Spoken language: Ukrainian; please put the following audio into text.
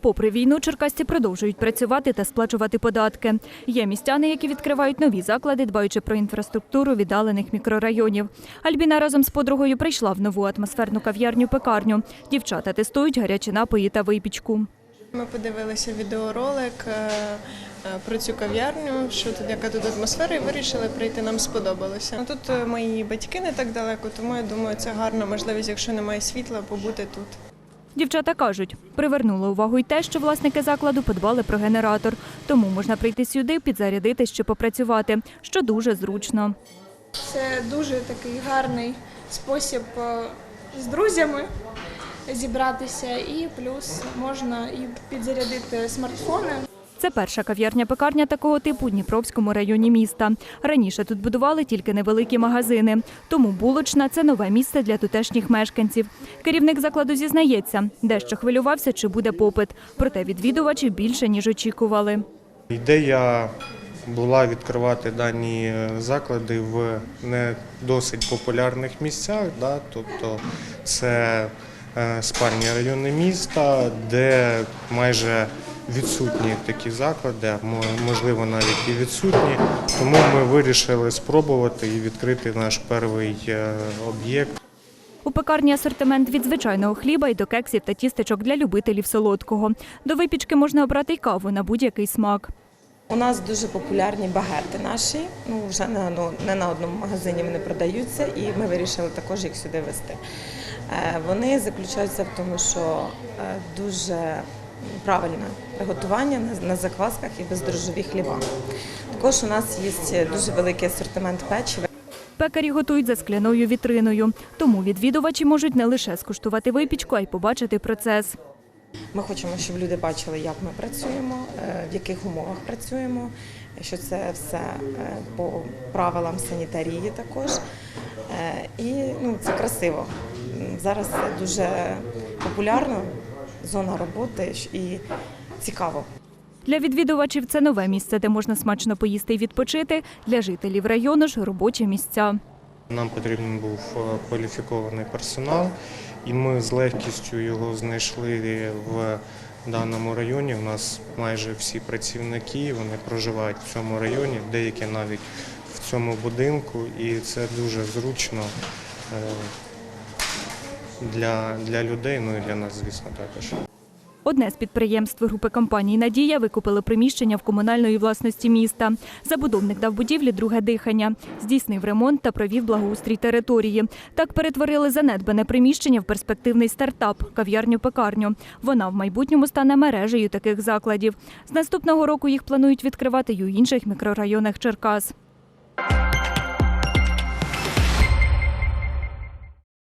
Попри війну, черкасці продовжують працювати та сплачувати податки. Є містяни, які відкривають нові заклади, дбаючи про інфраструктуру віддалених мікрорайонів. Альбіна разом з подругою прийшла в нову атмосферну кав'ярню-пекарню. Дівчата тестують гарячі напої та випічку. Ми подивилися відеоролик е, е, про цю кав'ярню, що тут яка тут атмосфера, і вирішили прийти. Нам сподобалося. Ну, Тут е, мої батьки не так далеко, тому я думаю, це гарна можливість, якщо немає світла, побути тут. Дівчата кажуть, привернуло увагу й те, що власники закладу подбали про генератор. Тому можна прийти сюди, підзарядитись чи попрацювати, що дуже зручно. Це дуже такий гарний спосіб е, з друзями зібратися, і плюс можна і підзарядити смартфони. Це перша кав'ярня-пекарня такого типу у Дніпровському районі міста. Раніше тут будували тільки невеликі магазини, тому булочна це нове місце для тутешніх мешканців. Керівник закладу зізнається, дещо хвилювався, чи буде попит. Проте відвідувачів більше ніж очікували. Ідея була відкривати дані е, заклади в не досить популярних місцях, да, тобто це е, спальні райони міста, де майже відсутні такі заклади, можливо навіть і відсутні. Тому ми вирішили спробувати і відкрити наш перший е, об'єкт. У пекарні асортимент від звичайного хліба і до кексів та тістечок для любителів солодкого. До випічки можна обрати й каву на будь-який смак. У нас дуже популярні багети наші. Ну вже не, ну, не на одному магазині вони продаються, і ми вирішили також їх сюди вести. Е, Вони заключаються в тому, що е, дуже правильне приготування на- заквасках і бездрожжові хліба. Також у нас є дуже великий асортимент печива. Пекарі готують за скляною вітриною, тому відвідувачі можуть не лише скуштувати випічку, а й побачити процес. Ми хочемо, щоб люди бачили, як ми працюємо, е, в яких умовах працюємо, що це все е, по правилам санітарії також. Е, І ну, це красиво. Зараз це дуже популярно, зона роботи і цікаво. Для відвідувачів це нове місце, де можна смачно поїсти і відпочити. Для жителів району ж робочі місця. Нам потрібен був е, кваліфікований персонал, і ми з легкістю його знайшли в даному районі. У нас майже всі працівники вони проживають в цьому районі, деякі навіть в цьому будинку, і це дуже зручно е, для, для людей, ну і для нас, звісно, також. Одне з підприємств групи компаній Надія викупили приміщення в комунальної власності міста. Забудовник дав будівлі друге дихання, здійснив ремонт та провів благоустрій території. Так перетворили занедбане приміщення в перспективний стартап кав'ярню-пекарню. Вона в майбутньому стане мережею таких закладів. З наступного року їх планують відкривати й у інших мікрорайонах Черкас.